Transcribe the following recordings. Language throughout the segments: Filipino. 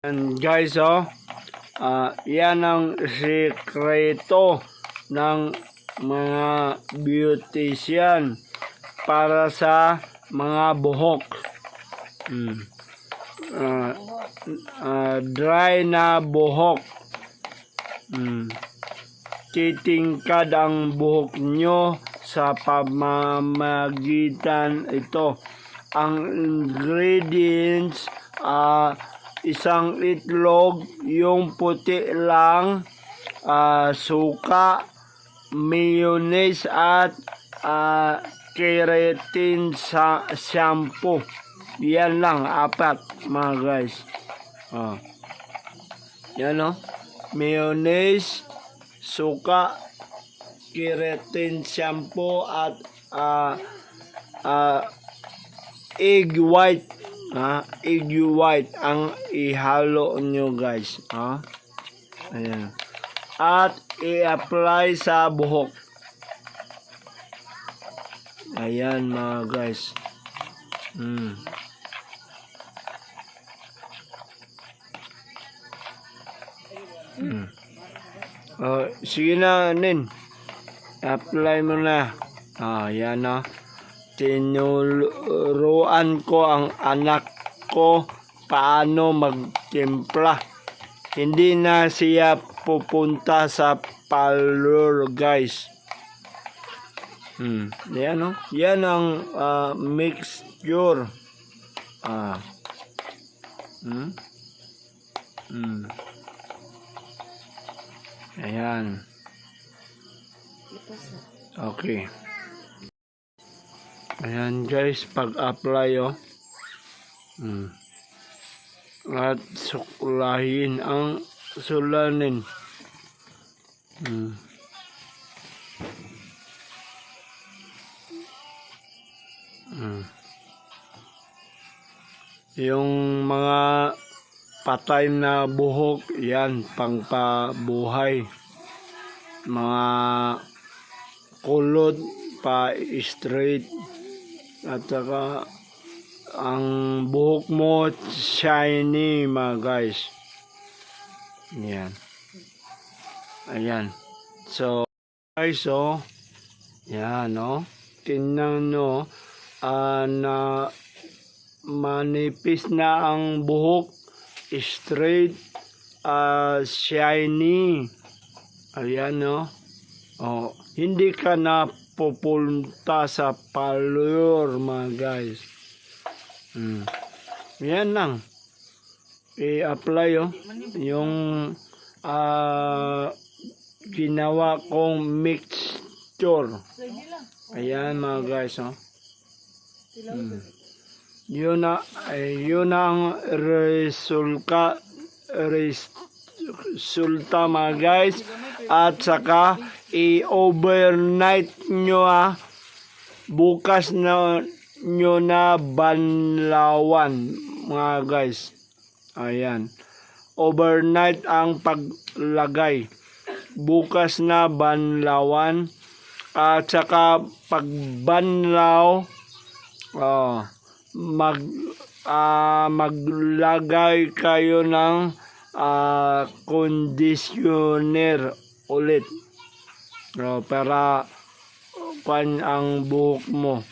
And guys, oh, ah, yan ang sekreto ng mga beautician para sa mga buhok. Mm. Ah, ah, dry na buhok. Mm. Titingkad ang buhok nyo sa pamamagitan ito. Ang ingredients, ah, isang itlog, yung puti lang, ah, suka, mayonnaise at ah, keratin sa shampoo. Yan lang, apat mga guys. Oh. Yan o. Mayonnaise, suka, keratin shampoo at ah, ah, egg white. Ha? Egg white ang ihalo nyo guys. Ha? Ayan. At i-apply sa buhok. Ayan mga guys. Hmm. Hmm. Oh, sige na, Nin. Apply mo na. Ah, yan na. Tinuruan ko ang anak ko paano magtimpla. Hindi na siya pupunta sa parlor, guys. Hmm. Yan, no? Yan ang ah, mixture. Ah. Hmm? Hmm. Ayan. Okay. Ayan guys, pag-apply oh. Hmm. At suklahin ang sulanin. Hmm. Hmm. Yung mga patay na buhok, yan, pangpabuhay. Mga kulot pa straight at saka ang buhok mo shiny mga guys. Yan ayan. So guys oh. Yan oh. Tingnan nyo ah, na manipis na ang buhok. Straight ah, shiny. Ayan oh. Oh, hindi ka na pupunta sa parlor, mga guys. Hmm. Yan lang. I-apply oh. Yung ah ginawa kong mixture. Ayan mga guys oh. Hmm. Yun na, ay, yun ang resulta, resulta mga guys. At saka i-overnight nyo ah. Bukas na nyo na banlawan mga guys. Ayan. Overnight ang paglagay. Bukas na banlawan. At saka pagbanlaw oh, mag ah, maglagay kayo ng ah, conditioner ulit. No, para pan ang buhok mo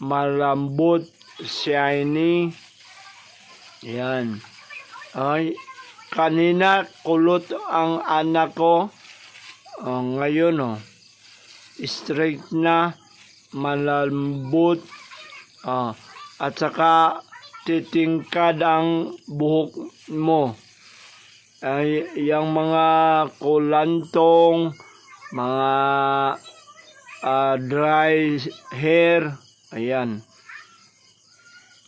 malambot, shiny. Yan. Ay, kanina kulot ang anak ko. Oh, ngayon oh, straight na, malambot. Ah, at saka titingkad ang buhok mo. Ay, yung mga kulantong, mga ah, dry hair, ayan.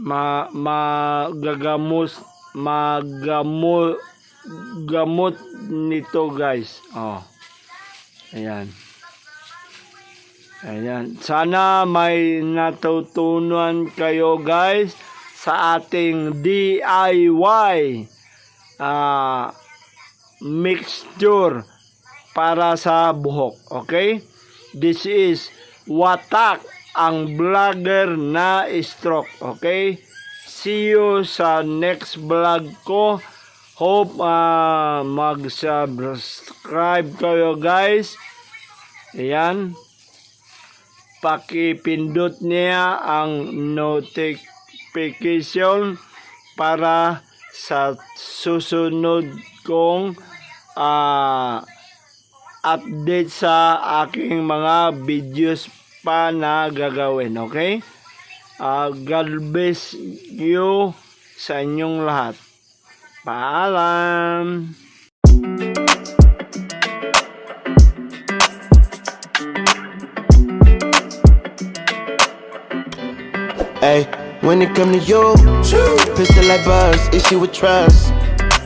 Ma magagamos magamo gamot nito guys. Oh. Ayan. Ayan. Sana may natutunan kayo guys sa ating DIY ah mixture para sa buhok. Okay? This is Watak, ang vlogger na stroke. Okay? See you sa next vlog ko. Hope ah, mag-subscribe kayo guys. Ayan. Pakipindot niya ang notification para sa susunod kong ah, update sa aking mga videos pa na gagawin. Okay? Ah, God bless you sa inyong lahat. Paalam! Hey, when it come to you, pistol like buzz, issue with trust.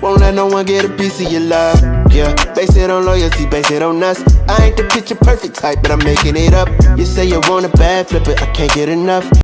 Won't let no one get a piece of your love. Yeah, base it on loyalty, base it on us. I ain't the picture perfect type, but I'm making it up. You say you want a bad flip it, I can't get enough.